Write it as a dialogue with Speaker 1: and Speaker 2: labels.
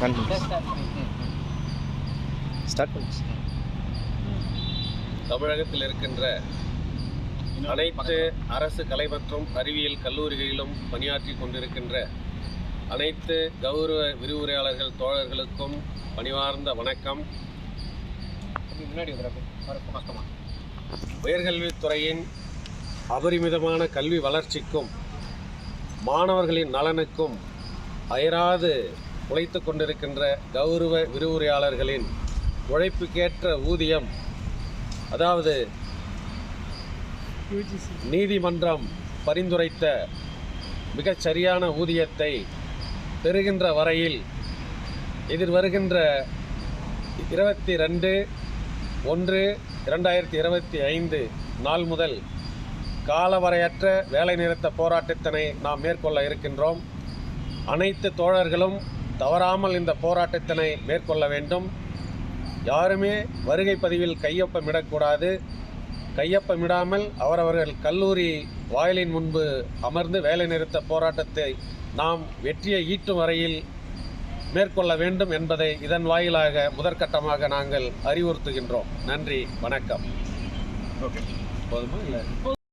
Speaker 1: நன்றி ஸ்டார்ட் பண்ணு
Speaker 2: தமிழகத்தில் இருக்கின்ற அனைத்து அரசு கலை மற்றும் அறிவியல் கல்லூரிகளிலும் பணியாற்றி கொண்டிருக்கின்ற அனைத்து கௌரவ விரிவுரையாளர்கள் தோழர்களுக்கும் பணிவார்ந்த வணக்கம். உயர்கல்வித்துறையின் அபரிமிதமான கல்வி வளர்ச்சிக்கும் மாணவர்களின் நலனுக்கும் அயராது உழைத்து கொண்டிருக்கின்ற கௌரவ விரிவுரையாளர்களின் உழைப்புக்கேற்ற ஊதியம் அதாவது நீதிமன்றம் பரிந்துரைத்த மிகச் சரியான ஊதியத்தை பெறுகின்ற வரையில் எதிர் வருகின்ற இருபத்தி ரெண்டு ஒன்று இரண்டாயிரத்தி இருபத்தி ஐந்து நாள் முதல் காலவரையற்ற வேலைநிறுத்த போராட்டத்தினை நாம் மேற்கொள்ள இருக்கின்றோம். அனைத்து தோழர்களும் தவறாமல் இந்த போராட்டத்தினை மேற்கொள்ள வேண்டும். யாருமே வருகை பதிவில் கையொப்பமிடக்கூடாது. கையொப்பமிடாமல் அவரவர்கள் கல்லூரி வாயிலின் முன்பு அமர்ந்து வேலைநிறுத்த போராட்டத்தை நாம் வெற்றியை ஈட்டும் வரையில் மேற்கொள்ள வேண்டும் என்பதை இதன் வாயிலாக முதற்கட்டமாக நாங்கள் அறிவுறுத்துகின்றோம். நன்றி வணக்கம்.
Speaker 1: ஓகே.
Speaker 2: போதுமா இல்லை?